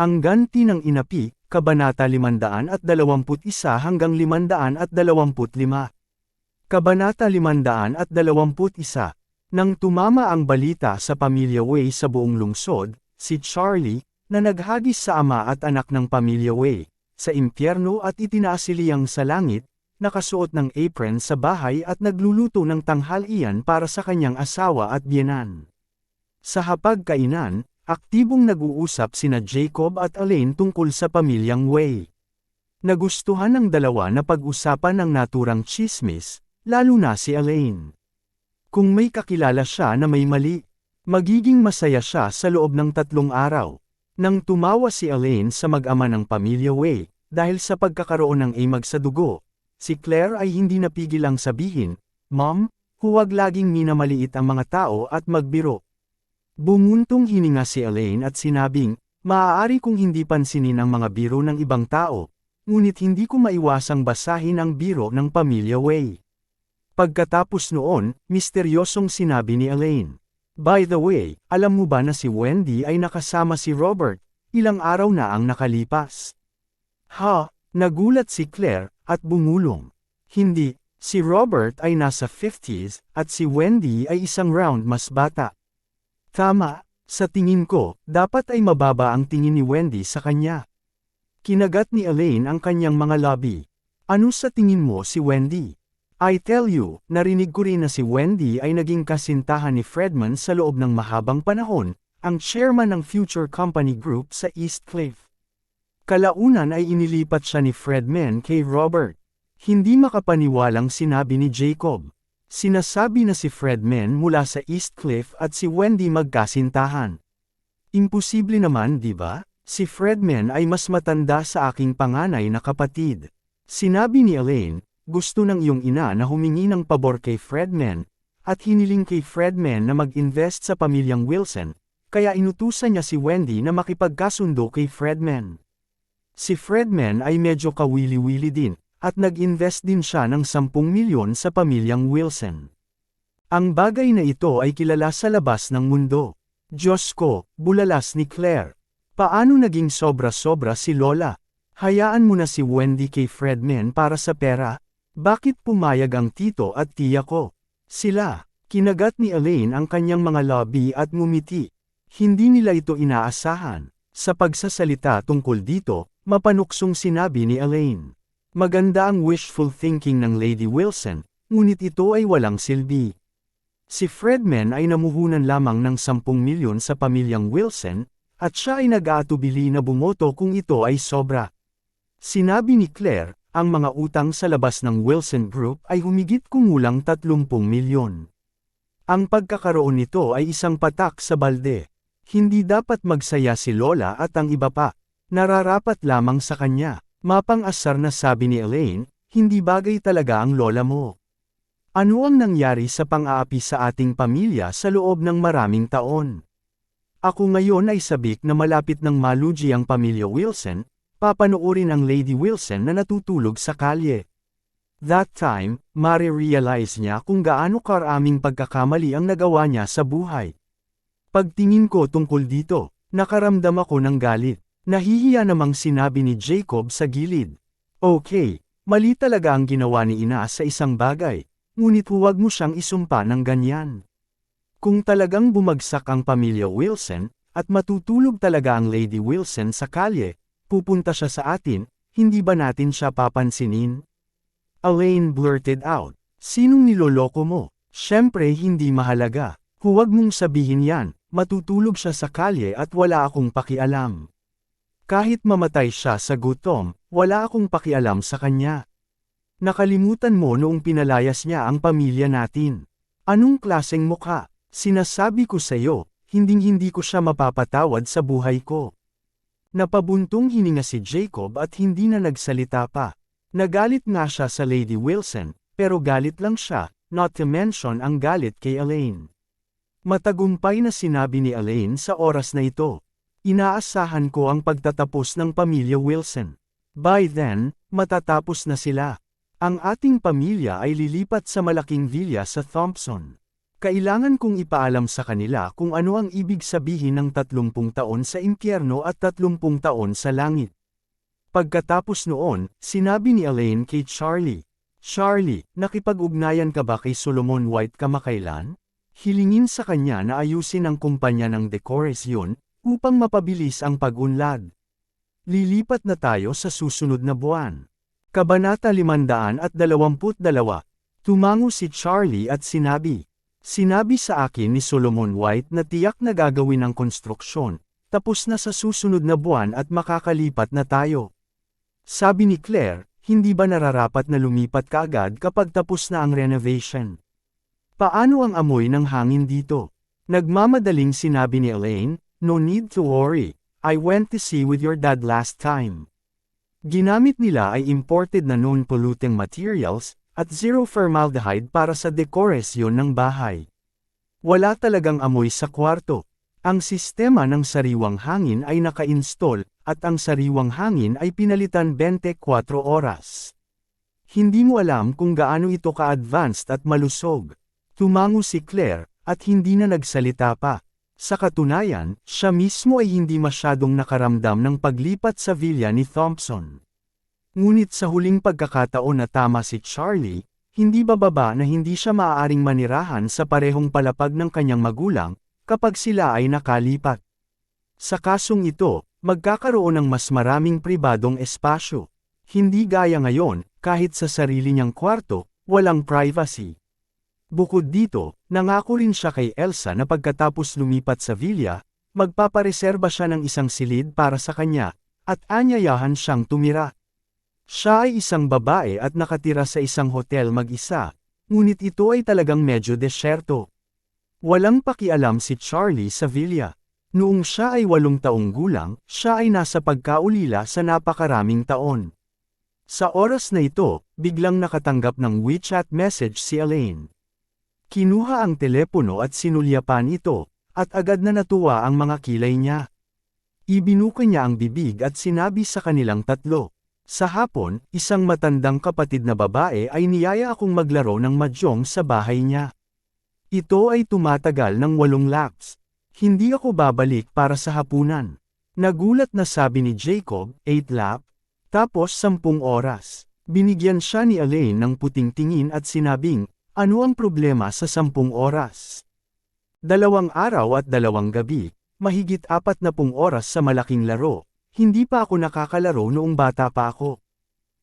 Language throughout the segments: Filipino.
Ang ganti ng inapi, Kabanata 521 hanggang 525. Kabanata 521 Nang tumama ang balita sa pamilya Way sa buong lungsod, si Charlie, na naghagis sa ama at anak ng pamilya Way, sa impyerno at itinaasiliyang sa langit, nakasuot ng apron sa bahay at nagluluto ng tanghalian para sa kanyang asawa at biyenan. Sa hapagkainan, aktibong nag-uusap sina Jacob at Elaine tungkol sa pamilyang Way. Nagustuhan ng dalawa na pag-usapan ng naturang chismis, lalo na si Elaine. Kung may kakilala siya na may mali, magiging masaya siya sa loob ng tatlong araw. Nang tumawa si Elaine sa mag-ama ng pamilya Way, dahil sa pagkakaroon ng imag sa dugo, si Claire ay hindi napigil ang sabihin, Mom, huwag laging minamaliit ang mga tao at magbiro. Bumuntong hininga si Elaine at sinabing, maaari kong hindi pansinin ang mga biro ng ibang tao, ngunit hindi ko maiwasang basahin ang biro ng pamilya Way. Pagkatapos noon, misteryosong sinabi ni Elaine. By the way, alam mo ba na si Wendy ay nakasama si Robert, ilang araw na ang nakalipas? Ha, nagulat si Claire, at bumulong. Hindi, si Robert ay nasa 50s, at si Wendy ay isang round mas bata. Tama, sa tingin ko, dapat ay mababa ang tingin ni Wendy sa kanya. Kinagat ni Elaine ang kanyang mga lobby. Ano sa tingin mo si Wendy? I tell you, narinig ko rin na si Wendy ay naging kasintahan ni Fredman sa loob ng mahabang panahon, ang chairman ng Future Company Group sa East Cliff. Kalaunan ay inilipat siya ni Fredman kay Robert. Hindi makapaniwalang sinabi ni Jacob. Sinasabi na si Fredman mula sa East Cliff at si Wendy magkasintahan. Imposible naman, di ba? Si Fredman ay mas matanda sa aking panganay na kapatid. Sinabi ni Elaine, gusto ng iyong ina na humingi ng pabor kay Fredman, at hiniling kay Fredman na mag-invest sa pamilyang Wilson, kaya inutusan niya si Wendy na makipagkasundo kay Fredman. Si Fredman ay medyo kawili-wili din, at nag-invest din siya ng 10 milyon sa pamilyang Wilson. Ang bagay na ito ay kilala sa labas ng mundo. Diyos ko, bulalas ni Claire. Paano naging sobra-sobra si Lola? Hayaan mo na si Wendy kay Fredman para sa pera? Bakit pumayag ang tito at tiya ko? Sila, kinagat ni Elaine ang kanyang mga lobby at ngumiti. Hindi nila ito inaasahan. Sa pagsasalita tungkol dito, mapanuksong sinabi ni Elaine. Maganda ang wishful thinking ng Lady Wilson, ngunit ito ay walang silbi. Si Fredman ay namuhunan lamang ng 10 milyon sa pamilyang Wilson, at siya ay nag-aatubili na bumoto kung ito ay sobra. Sinabi ni Claire, ang mga utang sa labas ng Wilson Group ay humigit kumulang 30 milyon. Ang pagkakaroon nito ay isang patak sa balde. Hindi dapat magsaya si Lola at ang iba pa. Nararapat lamang sa kanya. Mapang-asar na sabi ni Elaine, hindi bagay talaga ang lola mo. Ano ang nangyari sa pang-aapi sa ating pamilya sa loob ng maraming taon? Ako ngayon ay sabik na malapit ng maluji ang pamilya Wilson, papanoorin ang Lady Wilson na natutulog sa kalye. That time, mare-realize niya kung gaano karaming pagkakamali ang nagawa niya sa buhay. Pagtingin ko tungkol dito, nakaramdam ako ng galit. Nahihiya namang sinabi ni Jacob sa gilid. Okay, mali talaga ang ginawa ni ina sa isang bagay, ngunit huwag mo siyang isumpa ng ganyan. Kung talagang bumagsak ang pamilya Wilson, at matutulog talaga ang Lady Wilson sa kalye, pupunta siya sa atin, hindi ba natin siya papansinin? Elaine blurted out, sinong niloloko mo? Siyempre hindi mahalaga. Huwag mong sabihin yan, matutulog siya sa kalye at wala akong pakialam. Kahit mamatay siya sa gutom, wala akong pakialam sa kanya. Nakalimutan mo noong pinalayas niya ang pamilya natin. Anong klaseng mukha? Sinasabi ko sa iyo, hinding-hindi ko siya mapapatawad sa buhay ko. Napabuntong hininga si Jacob at hindi na nagsalita pa. Nagalit nga siya sa Lady Wilson, pero galit lang siya, not to mention ang galit kay Elaine. Matagumpay na sinabi ni Elaine sa oras na ito. Inaasahan ko ang pagtatapos ng pamilya Wilson. By then, matatapos na sila. Ang ating pamilya ay lilipat sa malaking villa sa Thompson. Kailangan kong ipaalam sa kanila kung ano ang ibig sabihin ng 30 taon sa impyerno at 30 taon sa langit. Pagkatapos noon, sinabi ni Elaine kay Charlie, Charlie, nakipag-ugnayan ka ba kay Solomon White kamakailan? Hilingin sa kanya na ayusin ang kumpanya ng dekorasyon, upang mapabilis ang pag-unlad. Lilipat na tayo sa susunod na buwan. Kabanata 522 Tumango si Charlie at sinabi, Sinabi sa akin ni Solomon White na tiyak na gagawin ang konstruksyon, tapos na sa susunod na buwan at makakalipat na tayo. Sabi ni Claire, hindi ba nararapat na lumipat kaagad kapag tapos na ang renovation? Paano ang amoy ng hangin dito? Nagmamadaling sinabi ni Elaine, no need to worry, I went to see with your dad last time. Ginamit nila ay imported na non-polluting materials, at zero formaldehyde para sa dekorasyon ng bahay. Wala talagang amoy sa kwarto. Ang sistema ng sariwang hangin ay naka-install, at ang sariwang hangin ay pinalitan 24 oras. Hindi mo alam kung gaano ito ka-advanced at malusog. Tumango si Claire, at hindi na nagsalita pa. Sa katunayan, siya mismo ay hindi masyadong nakaramdam ng paglipat sa villa ni Thompson. Ngunit sa huling pagkakataon na tama si Charlie, hindi bababa na hindi siya maaaring manirahan sa parehong palapag ng kanyang magulang, kapag sila ay nakalipat. Sa kasong ito, magkakaroon ng mas maraming pribadong espasyo. Hindi gaya ngayon, kahit sa sarili niyang kwarto, walang privacy. Bukod dito, nangako rin siya kay Elsa na pagkatapos lumipat sa villa, magpapareserba siya ng isang silid para sa kanya, at anyayahan siyang tumira. Siya ay isang babae at nakatira sa isang hotel mag-isa, ngunit ito ay talagang medyo desyerto. Walang pakialam si Charlie sa villa. Noong siya ay walong taong gulang, siya ay nasa pagkaulila sa napakaraming taon. Sa oras na ito, biglang nakatanggap ng WeChat message si Elaine. Kinuha ang telepono at sinulyapan ito, at agad na natuwa ang mga kilay niya. Ibinuka niya ang bibig at sinabi sa kanilang tatlo, sa hapon, isang matandang kapatid na babae ay niyaya akong maglaro ng mahjong sa bahay niya. Ito ay tumatagal ng walong laps. Hindi ako babalik para sa hapunan. Nagulat na sabi ni Jacob, 8 lap, tapos 10 oras. Binigyan siya ni Elaine ng puting tingin at sinabing, ano ang problema sa 10 oras? Dalawang araw at dalawang gabi, mahigit apat na pung oras sa malaking laro, hindi pa ako nakakalaro noong bata pa ako.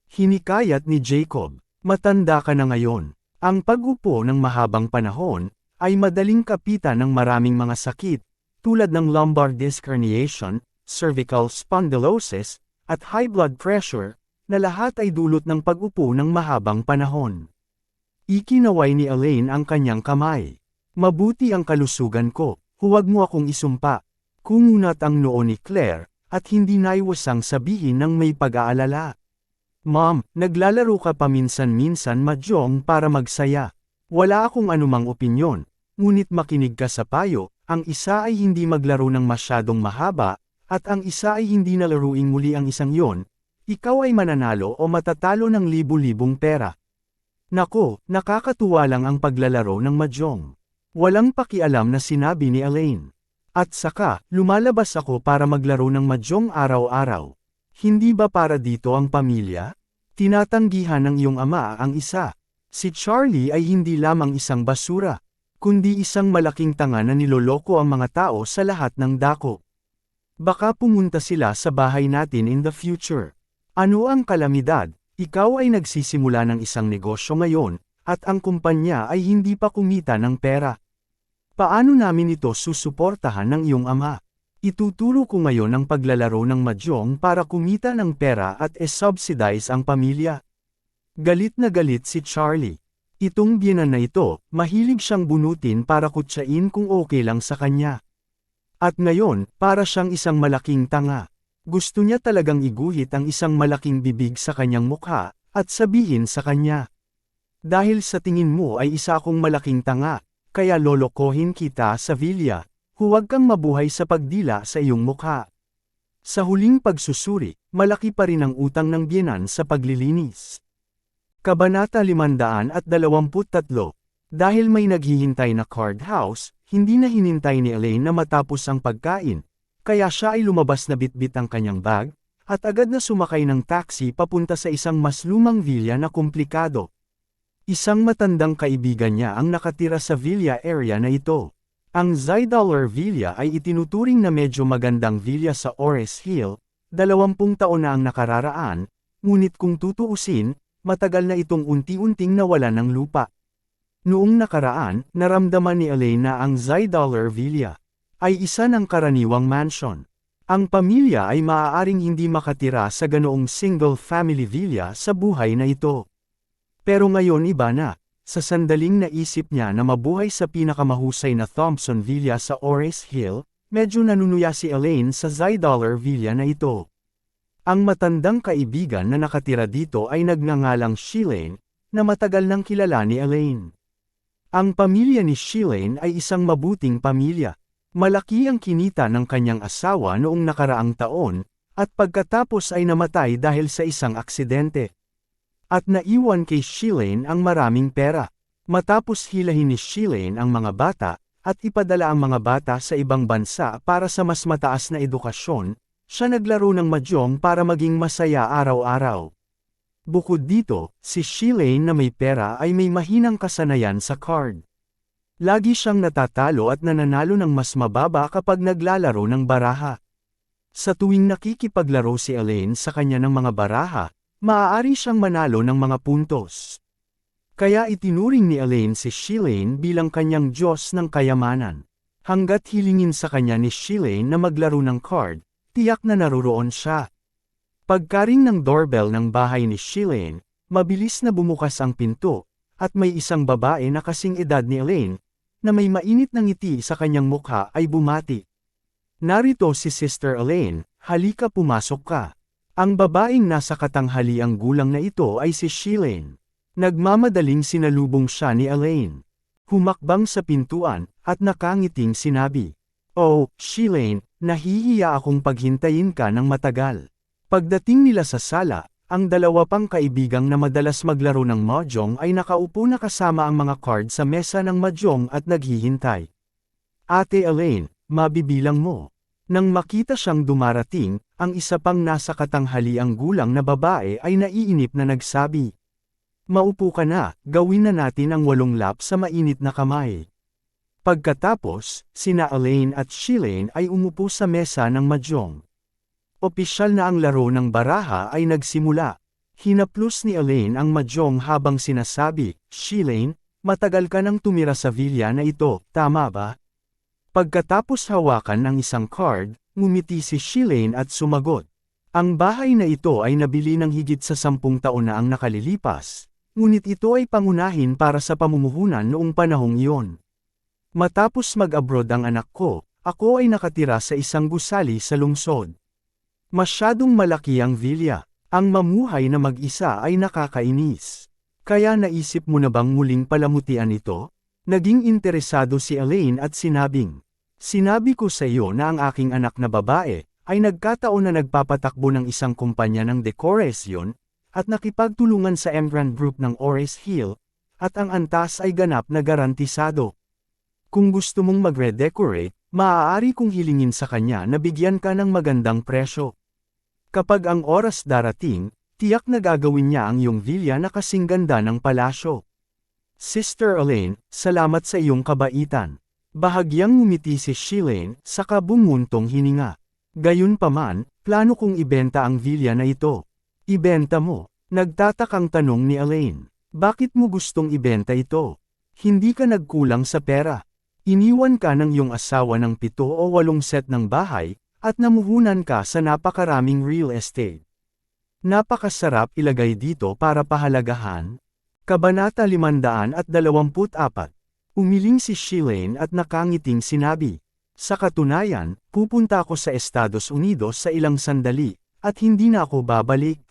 Hinikayat ni Jacob, matanda ka na ngayon. Ang pag-upo ng mahabang panahon, ay madaling kapitan ng maraming mga sakit, tulad ng lumbar disc herniation, cervical spondylosis, at high blood pressure, na lahat ay dulot ng pag-upo ng mahabang panahon. Ikinaway ni Elaine ang kanyang kamay. Mabuti ang kalusugan ko, huwag mo akong isumpa. Kumunat ang noo ni Claire, at hindi naiwasang sabihin ng may pag-aalala. Mom, naglalaro ka paminsan-minsan madyong para magsaya. Wala akong anumang opinyon, ngunit makinig ka sa payo, ang isa ay hindi maglaro ng masyadong mahaba, at ang isa ay hindi nalaruing muli ang isang yon, ikaw ay mananalo o matatalo ng libu-libong pera. Nako, nakakatuwa lang ang paglalaro ng madyong. Walang pakialam na sinabi ni Elaine. At saka, lumalabas ako para maglaro ng madyong araw-araw. Hindi ba para dito ang pamilya? Tinatanggihan ng iyong ama ang isa. Si Charlie ay hindi lamang isang basura, kundi isang malaking tanga na niloloko ang mga tao sa lahat ng dako. Baka pumunta sila sa bahay natin in the future. Ano ang kalamidad? Ikaw ay nagsisimula ng isang negosyo ngayon, at ang kumpanya ay hindi pa kumita ng pera. Paano namin ito susuportahan ng iyong ama? Ituturo ko ngayon ang paglalaro ng madyong para kumita ng pera at e-subsidize ang pamilya. Galit na galit si Charlie. Itong biyanan na ito, mahilig siyang bunutin para kutsain kung okay lang sa kanya. At ngayon, para siyang isang malaking tanga. Gusto niya talagang iguhit ang isang malaking bibig sa kanyang mukha, at sabihin sa kanya. Dahil sa tingin mo ay isa akong malaking tanga, kaya lolokohin kita sa villa, huwag kang mabuhay sa pagdila sa iyong mukha. Sa huling pagsusuri, malaki pa rin ang utang ng biyenan sa paglilinis. Kabanata 523 Dahil may naghihintay na card house, hindi na hinintay ni Elaine na matapos ang pagkain, kaya siya ay lumabas na bitbit ang kanyang bag, at agad na sumakay ng taxi papunta sa isang mas lumang villa na komplikado. Isang matandang kaibigan niya ang nakatira sa villa area na ito. Ang Zydollar Villa ay itinuturing na medyo magandang villa sa Ores Hill, dalawampung taon na ang nakararaan, ngunit kung tutuusin, matagal na itong unti-unting nawala ng lupa. Noong nakaraan, naramdaman ni Elaine na ang Zydollar Villa ay isa ng karaniwang mansion. Ang pamilya ay maaaring hindi makatira sa ganoong single-family villa sa buhay na ito. Pero ngayon iba na, sa sandaling naisip niya na mabuhay sa pinakamahusay na Thompson Villa sa Ores Hill, medyo nanunuya si Elaine sa Zydollar Villa na ito. Ang matandang kaibigan na nakatira dito ay nagngangalang Shilane, na matagal nang kilala ni Elaine. Ang pamilya ni Shilane ay isang mabuting pamilya. Malaki ang kinita ng kanyang asawa noong nakaraang taon, at pagkatapos ay namatay dahil sa isang aksidente. At naiwan kay Shilane ang maraming pera. Matapos hilahin ni Shilane ang mga bata, at ipadala ang mga bata sa ibang bansa para sa mas mataas na edukasyon, siya naglaro ng mahjong para maging masaya araw-araw. Bukod dito, si Shilane na may pera ay may mahinang kasanayan sa card. Lagi siyang natatalo at nananalo ng mas mababa kapag naglalaro ng baraha. Sa tuwing nakikipaglaro si Elaine sa kanya ng mga baraha, maaari siyang manalo ng mga puntos. Kaya itinuring ni Elaine si Shilane bilang kanyang Diyos ng kayamanan. Hanggat hilingin sa kanya ni Shilane na maglaro ng card, tiyak na naruroon siya. Pagkaring ng doorbell ng bahay ni Shilane, mabilis na bumukas ang pinto, at may isang babae na kasing edad ni Elaine, na may mainit na ngiti sa kanyang mukha ay bumati. Narito si Sister Elaine, halika pumasok ka. Ang babaeng nasa katanghaliang gulang na ito ay si Shilane. Nagmamadaling sinalubong siya ni Elaine. Humakbang sa pintuan, at nakangiting sinabi. Oh, Shilane, nahihiya akong paghintayin ka ng matagal. Pagdating nila sa sala, ang dalawa pang kaibigang na madalas maglaro ng mahjong ay nakaupo na kasama ang mga card sa mesa ng mahjong at naghihintay. Ate Elaine, mabibilang mo. Nang makita siyang dumarating, ang isa pang nasa katanghaliang gulang na babae ay naiinip na nagsabi. Maupo ka na, gawin na natin ang walong lap sa mainit na kamay. Pagkatapos, sina Elaine at Shilane ay umupo sa mesa ng mahjong. Opisyal na ang laro ng baraha ay nagsimula. Hinaplos ni Elaine ang mahjong habang sinasabi, Shilane, matagal ka nang tumira sa villa na ito, tama ba? Pagkatapos hawakan ng isang card, ngumiti si Shilane at sumagot. Ang bahay na ito ay nabili ng higit sa sampung taon na ang nakalilipas, ngunit ito ay pangunahin para sa pamumuhunan noong panahong iyon. Matapos mag-abroad ang anak ko, ako ay nakatira sa isang gusali sa lungsod. Masyadong malaki ang villa. Ang mamuhay na mag-isa ay nakakainis. Kaya naisip mo na bang muling palamutian ito? Naging interesado si Elaine at sinabing, Sinabi ko sa iyo na ang aking anak na babae, ay nagkataon na nagpapatakbo ng isang kumpanya ng decoration, at nakipagtulungan sa Emgrand Group ng Ores Hill, at ang antas ay ganap na garantisado. Kung gusto mong magre-decorate, maaari kong hilingin sa kanya na bigyan ka ng magandang presyo. Kapag ang oras darating, tiyak na gagawin niya ang iyong villa na kasing ganda ng palasyo. Sister Elaine, salamat sa iyong kabaitan. Bahagyang ngumiti si Shilane, sa kabumuntong hininga. Gayunpaman, plano kong ibenta ang villa na ito. Ibenta mo. Nagtatakang tanong ni Elaine. Bakit mo gustong ibenta ito? Hindi ka nagkulang sa pera. Iniwan ka ng iyong asawa ng pito o walong set ng bahay, at namuhunan ka sa napakaraming real estate. Napakasarap ilagay dito para pahalagahan. Kabanata 524 Umiling si Shilane at nakangiting sinabi. Sa katunayan, pupunta ako sa Estados Unidos sa ilang sandali, at hindi na ako babalik.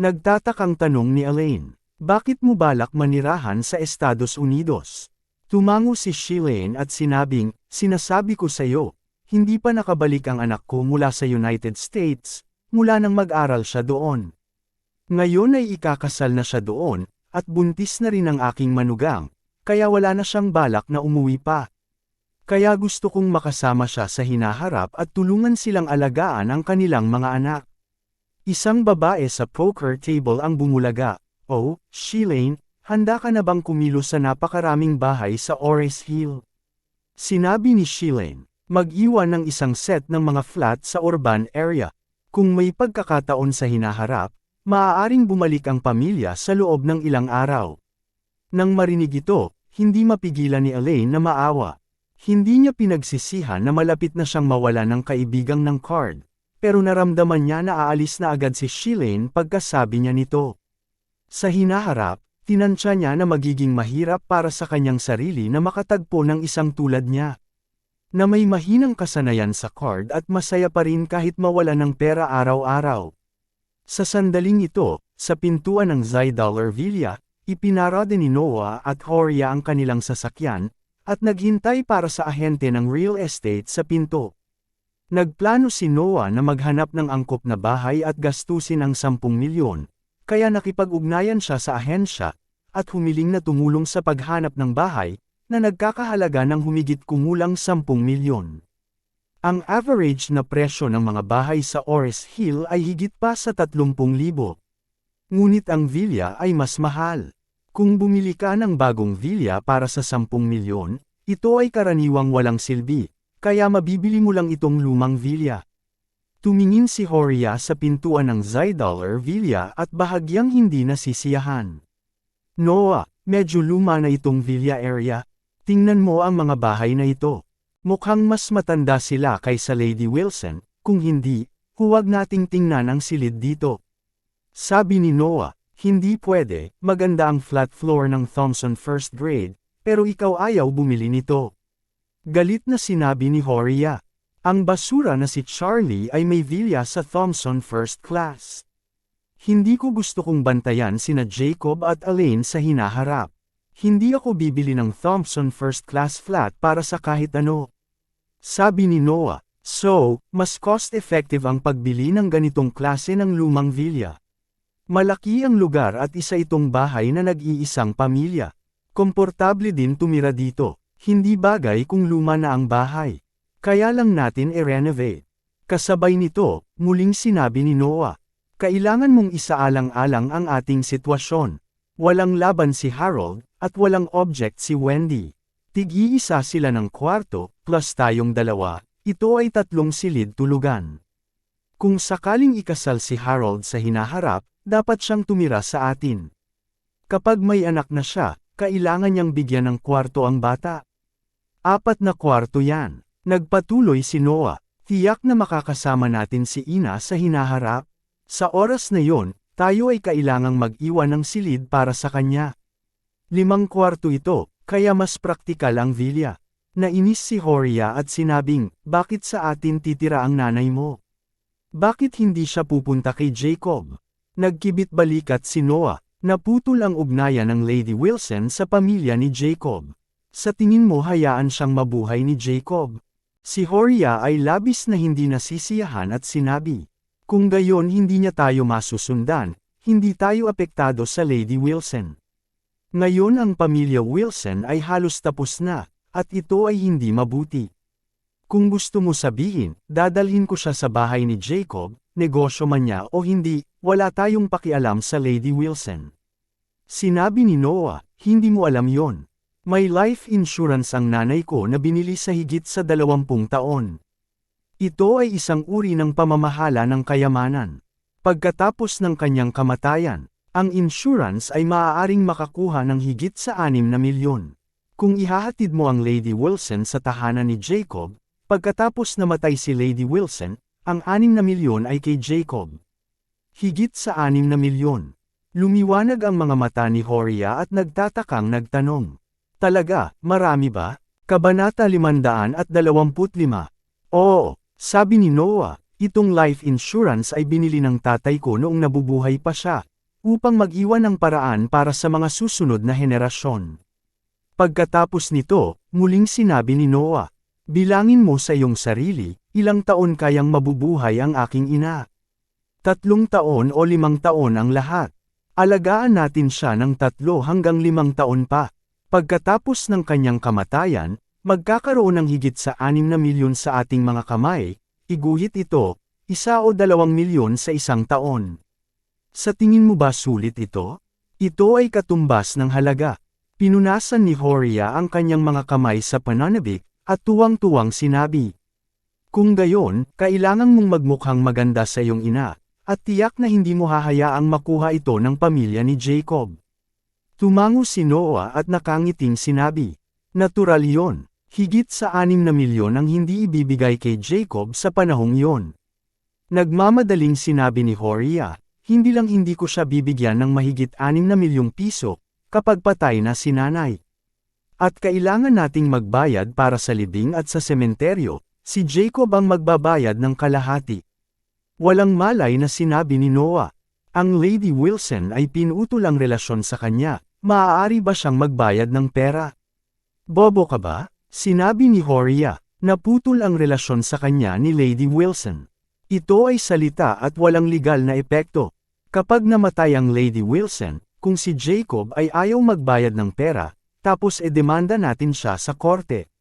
Nagtatakang tanong ni Elaine, bakit mo balak manirahan sa Estados Unidos? Tumango si Shilane at sinabing, sinasabi ko sa iyo, hindi pa nakabalik ang anak ko mula sa United States, mula nang mag-aral siya doon. Ngayon ay ikakasal na siya doon, at buntis na rin ang aking manugang, kaya wala na siyang balak na umuwi pa. Kaya gusto kong makasama siya sa hinaharap at tulungan silang alagaan ang kanilang mga anak. Isang babae sa poker table ang bumulaga. Oh, Shilane, handa ka na bang kumilos sa napakaraming bahay sa Ores Hill? Sinabi ni Shilane, mag-iwan ng isang set ng mga flat sa urban area. Kung may pagkakataon sa hinaharap, maaaring bumalik ang pamilya sa loob ng ilang araw. Nang marinig ito, hindi mapigilan ni Elaine na maawa. Hindi niya pinagsisihan na malapit na siyang mawala ng kaibigang ng card pero naramdaman niya na aalis na agad si Shilane pagkasabi niya nito. Sa hinaharap, tinansya niya na magiging mahirap para sa kanyang sarili na makatagpo ng isang tulad niya. Na may mahinang kasanayan sa card at masaya pa rin kahit mawala ng pera araw-araw. Sa sandaling ito, sa pintuan ng Zydollar Villa, ipinarada ni Noah at Horia ang kanilang sasakyan, at naghintay para sa ahente ng real estate sa pinto. Nagplano si Noah na maghanap ng angkop na bahay at gastusin ang 10 milyon, kaya nakipag-ugnayan siya sa ahensya, at humiling na tumulong sa paghanap ng bahay, na nagkakahalaga ng humigit kumulang 10 milyon. Ang average na presyo ng mga bahay sa Ores Hill ay higit pa sa 30,000. Ngunit ang villa ay mas mahal. Kung bumili ka ng bagong villa para sa 10 milyon, ito ay karaniwang walang silbi, kaya mabibili mo lang itong lumang villa. Tumingin si Horia sa pintuan ng Zydollar Villa at bahagyang hindi nasisiyahan. Noah, medyo luma na itong villa area. Tingnan mo ang mga bahay na ito. Mukhang mas matanda sila kaysa Lady Wilson, kung hindi, huwag nating tingnan ang silid dito. Sabi ni Noah, hindi pwede, maganda ang flat floor ng Thompson first grade, pero ikaw ayaw bumili nito. Galit na sinabi ni Horia. Ang basura na si Charlie ay may villa sa Thompson First Class. Hindi ko gusto kong bantayan sina Jacob at Elaine sa hinaharap. Hindi ako bibili ng Thompson First Class flat para sa kahit ano. Sabi ni Noah, so, mas cost-effective ang pagbili ng ganitong klase ng lumang villa. Malaki ang lugar at isa itong bahay na nag-iisang pamilya. Komportable din tumira dito. Hindi bagay kung luma na ang bahay. Kaya lang natin i-renovate. Kasabay nito, muling sinabi ni Noah. Kailangan mong isaalang-alang ang ating sitwasyon. Walang laban si Harold, at walang object si Wendy. Tig-iisa sila ng kwarto, plus tayong dalawa, ito ay tatlong silid tulugan. Kung sakaling ikasal si Harold sa hinaharap, dapat siyang tumira sa atin. Kapag may anak na siya, kailangan niyang bigyan ng kwarto ang bata. Apat na kwarto yan. Nagpatuloy si Noah. Tiyak na makakasama natin si Ina sa hinaharap. Sa oras na yon, tayo ay kailangang mag-iwan ng silid para sa kanya. Limang kwarto ito, kaya mas praktikal ang villa. Nainis si Horia at sinabing, bakit sa atin titira ang nanay mo? Bakit hindi siya pupunta kay Jacob? Nagkibit balikat si Noah, naputol ang ugnayan ng Lady Wilson sa pamilya ni Jacob. Sa tingin mo hayaan siyang mabuhay ni Jacob. Si Horia ay labis na hindi nasisiyahan at sinabi, kung gayon hindi niya tayo masusundan, hindi tayo apektado sa Lady Wilson. Ngayon ang pamilya Wilson ay halos tapos na, at ito ay hindi mabuti. Kung gusto mo sabihin, dadalhin ko siya sa bahay ni Jacob, negosyo man niya o hindi, wala tayong pakialam sa Lady Wilson. Sinabi ni Noah, hindi mo alam yon. May life insurance ang nanay ko na binili sa higit sa dalawampung taon. Ito ay isang uri ng pamamahala ng kayamanan. Pagkatapos ng kanyang kamatayan, ang insurance ay maaaring makakuha ng higit sa 6 na milyon. Kung ihahatid mo ang Lady Wilson sa tahanan ni Jacob, pagkatapos namatay si Lady Wilson, ang 6 na milyon ay kay Jacob. Higit sa 6 na milyon. Lumiwanag ang mga mata ni Horia at nagtatakang nagtanong. Talaga, marami ba? Kabanata 525 Oo, sabi ni Noah, itong life insurance ay binili ng tatay ko noong nabubuhay pa siya, upang mag-iwan ng paraan para sa mga susunod na henerasyon. Pagkatapos nito, muling sinabi ni Noah, Bilangin mo sa iyong sarili, ilang taon kayang mabubuhay ang aking ina. Tatlong taon o limang taon ang lahat. Alagaan natin siya ng tatlo hanggang limang taon pa. Pagkatapos ng kanyang kamatayan, magkakaroon ng higit sa anim na milyon sa ating mga kamay, iguhit ito, isa o dalawang milyon sa isang taon. Sa tingin mo ba sulit ito? Ito ay katumbas ng halaga. Pinunasan ni Horia ang kanyang mga kamay sa pananabik, at tuwang-tuwang sinabi. Kung gayon, kailangan mong magmukhang maganda sa iyong ina, at tiyak na hindi mo hahayaang makuha ito ng pamilya ni Jacob. Tumango si Noah at nakangiting sinabi, Natural yon, higit sa anim na milyon ang hindi ibibigay kay Jacob sa panahong yon. Nagmamadaling sinabi ni Horia, hindi lang hindi ko siya bibigyan ng mahigit anim na milyong piso, kapag patay na si nanay. At kailangan nating magbayad para sa libing at sa sementeryo, si Jacob ang magbabayad ng kalahati. Walang malay na sinabi ni Noah. Ang Lady Wilson ay pinutol ang relasyon sa kanya, maaari ba siyang magbayad ng pera? Bobo ka ba? Sinabi ni Horia, naputol ang relasyon sa kanya ni Lady Wilson. Ito ay salita at walang legal na epekto. Kapag namatay ang Lady Wilson, kung si Jacob ay ayaw magbayad ng pera, tapos edemanda natin siya sa korte.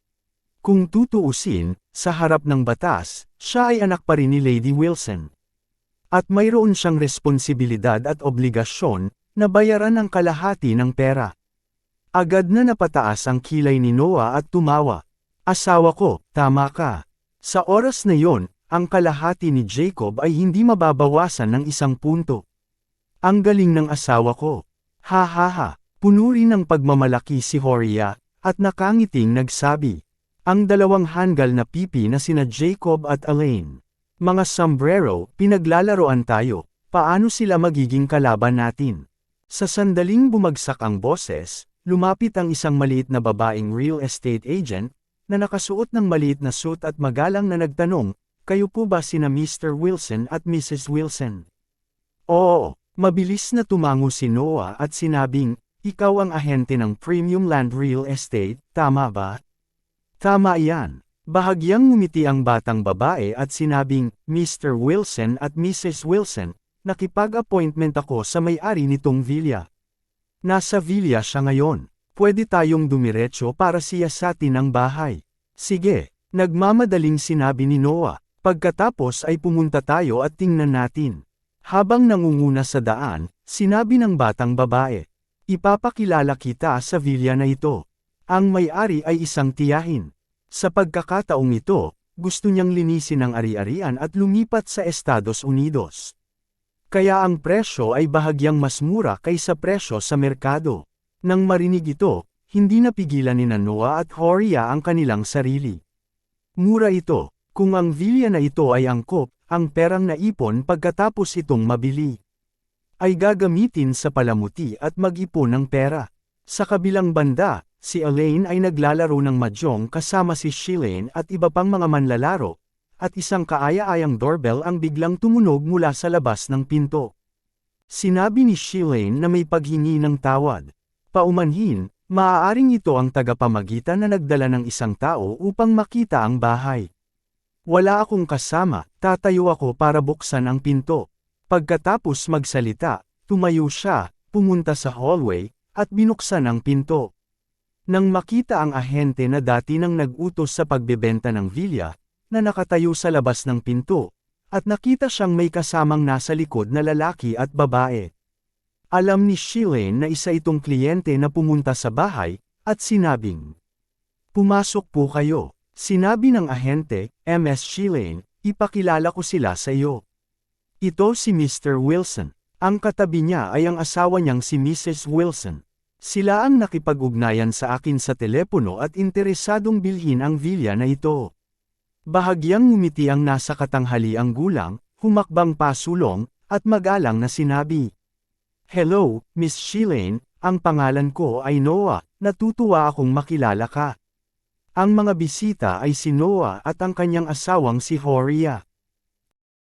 Kung tutuusin, sa harap ng batas, siya ay anak pa rin ni Lady Wilson. At mayroon siyang responsibilidad at obligasyon, na bayaran ang kalahati ng pera. Agad na napataas ang kilay ni Noah at tumawa. Asawa ko, tama ka. Sa oras na yon, ang kalahati ni Jacob ay hindi mababawasan ng isang punto. Ang galing ng asawa ko. Ha ha ha. Puno rin ng pagmamalaki si Horia, at nakangiting nagsabi. Ang dalawang hanggal na pipi na sina Jacob at Elaine. Mga sombrero, pinaglalaroan tayo, paano sila magiging kalaban natin? Sa sandaling bumagsak ang boses, lumapit ang isang maliit na babaeng real estate agent, na nakasuot ng maliit na suit at magalang na nagtanong, kayo po ba sina Mr. Wilson at Mrs. Wilson? Oo, mabilis na tumango si Noah at sinabing, ikaw ang ahente ng Premium Land Real Estate, tama ba? Tama yan. Bahagyang ngumiti ang batang babae at sinabing, Mr. Wilson at Mrs. Wilson, nakipag-appointment ako sa may-ari nitong villa. Nasa villa siya ngayon. Pwede tayong dumiretso para siyasatin ang bahay. Sige, nagmamadaling sinabi ni Noah. Pagkatapos ay pumunta tayo at tingnan natin. Habang nangunguna sa daan, sinabi ng batang babae, Ipapakilala kita sa villa na ito. Ang may-ari ay isang tiyahin. Sa pagkakataong ito, gusto niyang linisin ang ari-arian at lumipat sa Estados Unidos. Kaya ang presyo ay bahagyang mas mura kaysa presyo sa merkado. Nang marinig ito, hindi napigilan ni Noah at Horia ang kanilang sarili. Mura ito, kung ang villa na ito ay angkop, ang perang naipon pagkatapos itong mabili ay gagamitin sa palamuti at mag-ipon ng pera. Sa kabilang banda, si Elaine ay naglalaro ng mahjong kasama si Shilane at iba pang mga manlalaro, at isang kaaya-ayang doorbell ang biglang tumunog mula sa labas ng pinto. Sinabi ni Shilane na may paghingi ng tawad. Paumanhin, maaaring ito ang tagapamagitan na nagdala ng isang tao upang makita ang bahay. Wala akong kasama, tatayo ako para buksan ang pinto. Pagkatapos magsalita, tumayo siya, pumunta sa hallway, at binuksan ang pinto. Nang makita ang ahente na dati nang nag-utos sa pagbebenta ng villa, na nakatayo sa labas ng pinto, at nakita siyang may kasamang nasa likod na lalaki at babae. Alam ni Shilane na isa itong kliyente na pumunta sa bahay, at sinabing, Pumasok po kayo. Sinabi ng ahente, MS Shilane, ipakilala ko sila sa iyo. Ito si Mr. Wilson. Ang katabi niya ay ang asawa niyang si Mrs. Wilson. Sila ang nakipag-ugnayan sa akin sa telepono at interesadong bilhin ang villa na ito. Bahagyang ngumiti ang nasa katanghali ang gulang, humakbang pasulong, at magalang na sinabi. Hello, Miss Shilane, ang pangalan ko ay Noah, natutuwa akong makilala ka. Ang mga bisita ay si Noah at ang kanyang asawang si Horia.